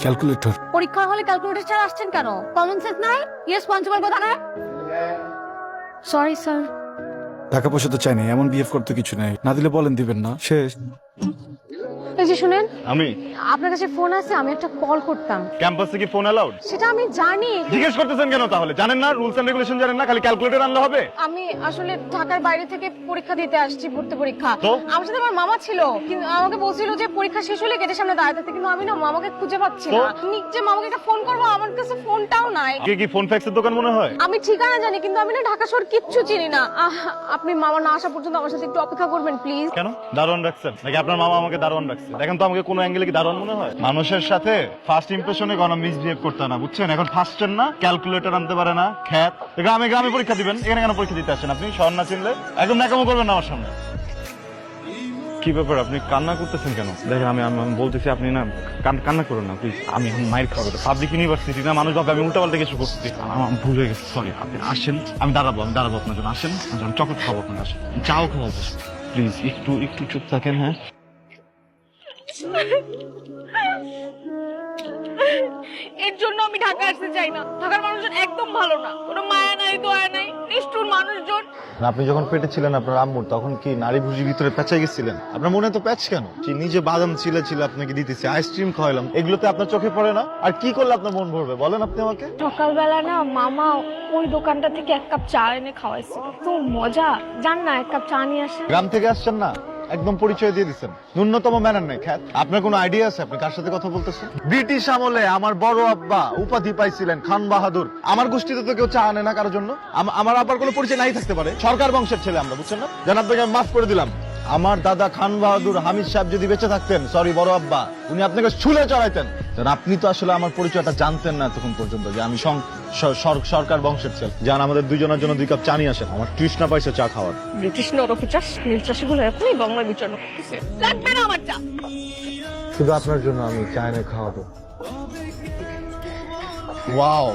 Calculator পরীক্ষা হলে calculator ছাড়া আসছেন কেন? কমন সেন্স নাই? ইয়েস পঞ্চমের কথা না সরি স্যার টাকা পয়সা তো চাই না এমন বিহেভ করতে কিছু নাই। না দিলে বলেন দিবেন না। শেষ। এই যে শুনেন আমি? আপনার কাছে ফোন আছে আমি একটা কল করতাম। ক্যাম্পাসে কি ফোন অ্যালাউড সেটা আমি জানি। জিজ্ঞেস করতেছেন কেন তাহলে? জানেন না? রুলস এন্ড রেগুলেশন জানেন না? খালি ক্যালকুলেটর আনলে হবে? আমি আসলে ঢাকার বাইরে থেকে পরীক্ষা দিতে আসছি ভর্তি পরীক্ষা। তো? আমার সাথে আমার মামা ছিল কিন্তু আমাকে বলছিল যে পরীক্ষা শেষ হলে গেটের সামনে দাঁড়াতে কিন্তু আমি না মামাকে খুঁজে পাচ্ছি তো? না আমি যে মামাকে একটা ফোন করব আমার কাছে ফোনটাও নাই। কে কি ফোন ফ্যাক্সের দোকান মনে হয়? আমি ঠিকানা জানি কিন্তু আমি না ঢাকা শহর কিচ্ছু চিনি না। আহ, আপনি মামা না আসা পর্যন্ত আমার সাথে একটু অপেক্ষা করবেন প্লিজ কেন? দারোয়ান রাখছেন? নাকি আপনার মামা আমাকে দারোয়ান রাখছে? দেখেন তো আমাকে কোনো অ্যাঙ্গেলে কি দারোয়ান মনে হয়? মানুষের সাথে ফার্স্ট ইমপ্রেশনে কোনো মিসবিহেভ করতে না, বুঝছেন? এখন ফার্স্টের না ক্যালকুলেটর আনতে পারে না, খ্যাত। গ্রামে গ্রামে পরীক্ষা দিবেন, এখানে কেন পরীক্ষা দিতে আসেন আপনি? শহর না চিনলে? একদম ন্যাকামো করবেন আমার সামনে। কি ব্যাপার, আপনি কান্না করতেছেন কেন? দেখেন, আমি বলতেছি, আপনি না কান্না করুন না প্লিজ আমি এখন মাইর খাব পাবলিক ইউনিভার্সিটি না, মানুষ ভাবে আমি উল্টাপাল্টা কিছু আমার আমার ভুল হয়ে গেছে সরি আপনি আসেন, আমি দাঁড়াবো আমি দাঁড়াবো আপনার জন্য। আসেন, আমি চকলেট খাব আপনার আসেন চাও খাওয়াবো। প্লিজ একটু একটু চুপ থাকেন হ্যাঁ? এর জন্য আমি ঢাকা আসতে চাই না। ঢাকার মানুষজন একদম ভালো না। কোনো মায়া নাই দয়া নাই নিষ্ঠুর মানুষজন। আপনি যখন পেটে ছিলেন আপনার আম্মুর তখন কি নারী ভুজির ভিতরে পেঁচাই গেছিলেন? আপনার মনে তো প্যাচ কেন? চিনি যে বাদাম ছিলে ছিল আপনাকে দিতেছি আইসক্রিম খাওয়াইলাম এগুলোতে আপনার চোখে পড়ে না? আর কি করলে আপনার মন ভরবে? বলেন আপনি আমাকে। সকালবেলা না মামা ওই দোকানটা থেকে এক কাপ চা এনে খাওয়াইছে। তো মজা। জান না এক কাপ চা নিয়ে আসে গ্রাম থেকে আসছেন না? একদম পরিচয় দিয়ে দিচ্ছেন ন্যূনতম ম্যানার নেই, খ্যাত। আপনার কোনো আইডিয়া আছে? আপনি কার সাথে কথা বলতেছেন? ব্রিটিশ আমলে আমার বড় আব্বা উপাধি পাইছিলেন খান বাহাদুর। আমার গোষ্ঠীতে তো কেউ চা আনে না কারোর জন্য। আম- আমার আব্বার কোনো পরিচয় নাই থাকতে পারে। সরকার বংশের ছেলে আমরা, বুঝছেন না? জানাব আমি মাফ করে দিলাম। আমার দাদা খান বাহাদুর হামিদ সাহেব যদি বেঁচে থাকতেন সরি বড় আব্বা উনি আপনাকে ছুলে চড়াইতেন। কারণ আপনি তো আসলে আমার পরিচয়টা জানতেন না তখন পর্যন্ত যে আমি সরকার বংশের ছেলে। যান আমাদের দুজনের জন্য দুই কাপ চা নিয়ে আসেন। আমার তৃষ্ণা পাইছে চা খাওয়ার। ব্রিটিশ নরকে চাষগুলো এখনই বাংলা বিচার করতেছে লাগবে না আমার চা। শুধু আপনার জন্য আমি চা এনে খাওয়াবো। ওয়াও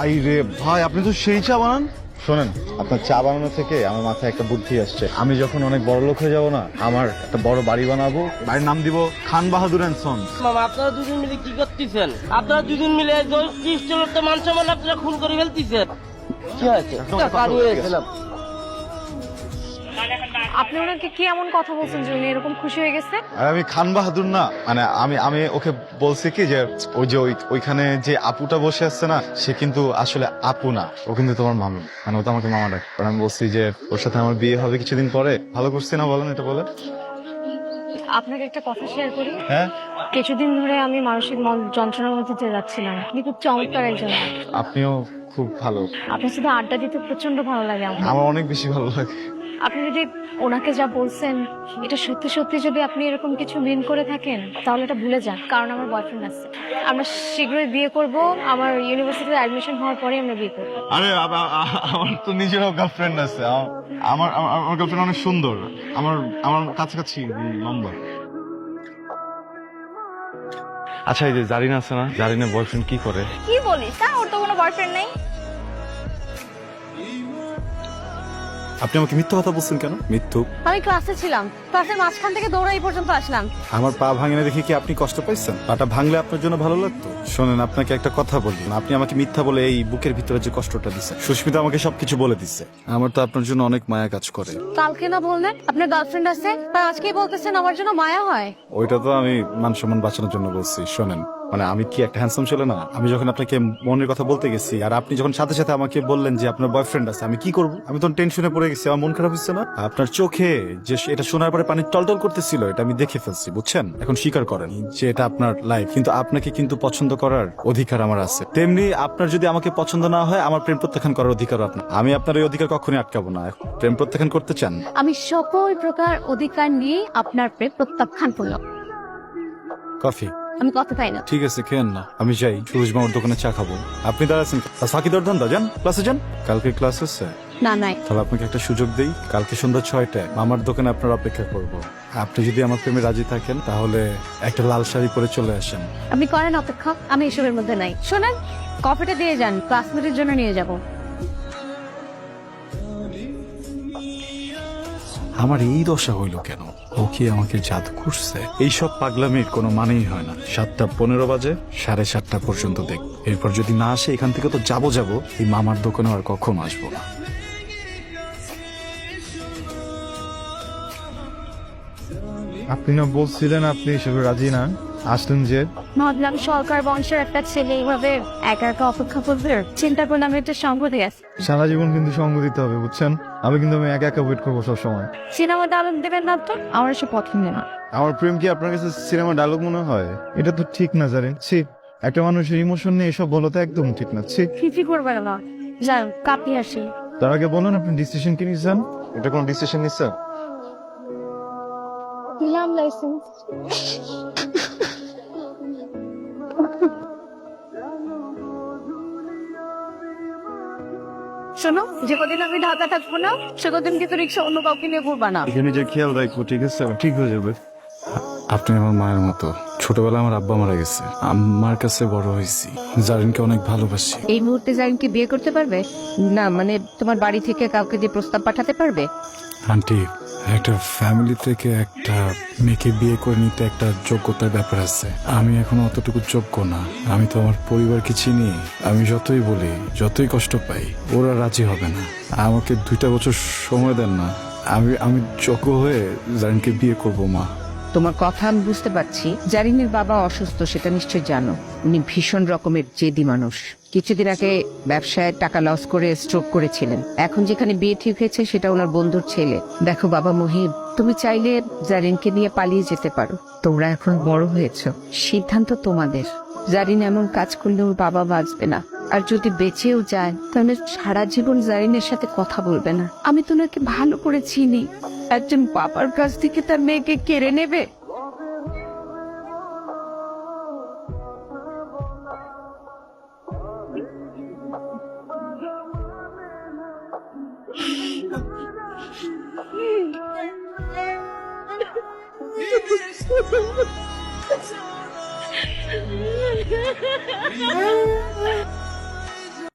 আই রে ভাই আপনি তো সেই চা বানান। শোনেন আপনার চা বানানো থেকে আমার মাথায় একটা বুদ্ধি আসছে। আমি যখন অনেক বড় লোক হয়ে যাব না আমার একটা বড় বাড়ি বানাবো। বাড়ির নাম দিব খান বাহাদুর অ্যান্ড সন্স। মামা আপনারা দুজন মিলে কি করতেছেন? আপনারা দুজন মিলে ত্রিশ মান সম্মান আপনারা খুন করে ফেলতেছেন। কি হয়েছে? আপনি ওনাকে কি এমন কথা বলছেন যে উনি এরকম খুশি হয়ে গেছে? আর আমি খান বাহাদুর না। মানে আমি আমি ওকে বলছি কি যে ওই যে ওই- ওইখানে যে আপুটা বসে আছে না সে কিন্তু আসলে আপু না। ও কিন্তু তোমার মামি। মানে ও তো আমাকে মামা ডাকে। আর আমি বলছি যে ওর সাথে আমার বিয়ে হবে কিছুদিন পরে। ভালো করছি না বলেন এটা বলে আপনাকে একটা কথা শেয়ার করি। হ্যাঁ? কিছুদিন ধরে আমি মানসিক মন- যন্ত্রণার মধ্যে দিয়ে যাচ্ছিলাম। আপনি খুব চমৎকার একজন আপনিও খুব ভালো। আপনার সাথে আড্ডা দিতে প্রচণ্ড ভালো লাগে আমার। আমার অনেক বেশি ভালো লাগে। আপনি যদি ওনাকে যা বলছেন এটা সত্যি সত্যি যদি আপনি এরকম কিছু মিন করে থাকেন তাহলে এটা ভুলে যান কারণ আমার বয়ফ্রেন্ড আছে। আমরা শীঘ্রই বিয়ে করব আমার ইউনিভার্সিটিতে অ্যাডমিশন হওয়ার পরে আমরা বিয়ে করব। আরে আমার তো নিজেরও গার্লফ্রেন্ড আছে। আমার আমার- আমার গার্লফ্রেন্ড অনেক সুন্দর। আমার আমার কাছাকাছি লম্বা। আচ্ছা এই যে জারিনা আছে না? জারিনা বয়ফ্রেন্ড কি করে? কি বলিস তা ওর তো কোনো বয়ফ্রেন্ড নেই। আপনি আমাকে মিথ্যা কথা বলছেন কেন? মিথ্যু আমি ক্লাসে ছিলাম। ক্লাসের মাঝখান থেকে দৌড়াই পর্যন্ত আসলাম। আমার পা ভাঙে না দেখে কি আপনি কষ্ট পাইছেন? পাটা ভাঙলে আপনার জন্য ভালো লাগতো? শোনেন আপনাকে একটা কথা বলি। আপনি আমাকে মিথ্যা বলে এই বুকের ভিতরে যে কষ্টটা দিচ্ছে সুস্মিতা আমাকে সবকিছু বলে দিচ্ছে আমার তো আপনার জন্য অনেক মায়া কাজ করে। কালকে না বললেন? আপনার গার্লফ্রেন্ড আছে তা আজকেই বলতেছেন আমার জন্য মায়া হয়। ওইটা তো আমি মান সম্মান বাঁচানোর জন্য বলছি শোনেন। মানে আমি কি একটা হ্যান্ডসাম ছিল না? আমি যখন আপনাকে মনের কথা বলতে গেছি আর আপনি যখন সাথে সাথে আমাকে বললেন যে আপনার বয়ফ্রেন্ড আছে আমি কি করব? আমি তখন টেনশনে পড়ে গেছি আমার মন খারাপ হচ্ছে না। আপনার চোখে যে এটা শোনার পরে পানি টলটল করতেছিল এটা আমি দেখে ফেলছি বুঝছেন? এখন স্বীকার করেন যে এটা আপনার লাইফ কিন্তু আপনাকে কিন্তু পছন্দ করার অধিকার আমার আছে। তেমনি আপনার যদি আমাকে পছন্দ না হয় আমার প্রেম প্রত্যাখ্যান করার অধিকার আপনার। আমি আপনার এই অধিকার কখনোই আটকাবো না। প্রেম প্রত্যাখ্যান করতে চান? আমি সকল প্রকার অধিকার নিয়ে আপনার প্রেম প্রত্যাখ্যান করলাম। কফি। আমি কথা পাই না। ঠিক আছে খেয়েন না। আমি যাই সুরজ মামার দোকানে চা খাব। আপনি দাঁড়াচ্ছেন সাকি দর্ধন দা যান ক্লাসে যান। কালকে ক্লাস আছে? না নাই। তাহলে আপনাকে একটা সুযোগ দেই কালকে সন্ধ্যা ছয়টায় মামার দোকানে আপনার অপেক্ষা করব। আপনি যদি আমার প্রেমে রাজি থাকেন তাহলে একটা লাল শাড়ি পরে চলে আসেন। আপনি করেন অপেক্ষা আমি এসবের মধ্যে নাই। শোনেন কফিটা দিয়ে যান ক্লাসমেটের জন্য নিয়ে যাব। আমার এই দশা হইল কেন? ও কি আমাকে জাদু খুঁজছে? এইসব পাগলামির কোনো মানেই হয় না। সাতটা পনেরো বাজে সাড়ে সাতটা পর্যন্ত দেখ। এরপর যদি না আসে এখান থেকে তো যাব যাব। এই মামার দোকানে আর কখনো আসব না। আপনি না বলছিলেন আপনি এসবে রাজি না? আসলেন যে? ভাবলাম সরকার বংশের একটা ছেলে এইভাবে একা একা অপেক্ষা করবে। চিন্তা করলাম এটা সঙ্গ দিয়ে সারা জীবন কিন্তু সঙ্গ দিতে হবে বুঝছেন? আমি কিন্তু আমি একা একা ওয়েট করব সবসময়। সিনেমা ডায়লগ দেবেন না তো? আমার এসে পছন্দ না আমার প্রেম কি আপনার কাছে সিনেমা ডায়লগ মনে হয়? এটা তো ঠিক না জানেন? ছি একটা মানুষের ইমোশন নিয়ে এসব বলো তো একদম ঠিক না ছি। ফিফি করবে না যাই কাপি আসি তার আগে বলুন আপনি ডিসিশন কি নিচ্ছেন এটা কোন ডিসিশন নিচ্ছেন দিলাম লাইসেন্স শোনো যে কদিন আমি ঢাকা থাকব না সে কদিন কিন্তু রিক্সা অন্য কাউকে নিয়ে ঘুরবা না। এখানে যে খেয়াল রাখব ঠিক আছে? ঠিক হয়ে যাবে। আপনি আমার মায়ের মতো। ছোটবেলায় আমার আব্বা মারা গেছে। আমার কাছে বড় হয়েছি। জারিনকে অনেক ভালোবাসি। এই মুহূর্তে জারিনকে বিয়ে করতে পারবে? না মানে তোমার বাড়ি থেকে কাউকে দিয়ে প্রস্তাব পাঠাতে পারবে? আন্টি একটা ফ্যামিলি থেকে একটা মেয়েকে বিয়ে করে নিতে একটা যোগ্যতার ব্যাপার আছে। আমি এখন অতটুকু যোগ্য না। আমি তো আমার পরিবারকে চিনি। আমি যতই বলি, যতই কষ্ট পাই, ওরা রাজি হবে না। আমাকে দুইটা বছর সময় দেন না। আমি আমি যোগ্য হয়ে জারিনকে বিয়ে করব, মা। তোমার কথা আমি বুঝতে পারছি। জারিনের বাবা অসুস্থ, সেটা নিশ্চয় জানো। উনি ভীষণ রকমের জেদি মানুষ। কিছুদিন আগে ব্যবসায় টাকা লস করে স্ট্রোক করেছিলেন। এখন যেখানে বিয়ে ঠিক হয়েছে, সেটা ওনার বন্ধুর ছেলে। দেখো বাবা মহিব তুমি চাইলে জারিনকে নিয়ে পালিয়ে যেতে পারো। তোমরা এখন বড় হয়েছো। সিদ্ধান্ত তোমাদের। জারিন এমন কাজ করলে ওর বাবা বাঁচবে না। আর যদি বেঁচেও যায়, তাহলে সারা জীবন জারিনের সাথে কথা বলবে না। আমি তো ওনাকে ভালো করে চিনি। একজন বাবার কাছ থেকে তার মেয়েকে কেড়ে নেবে Yeah.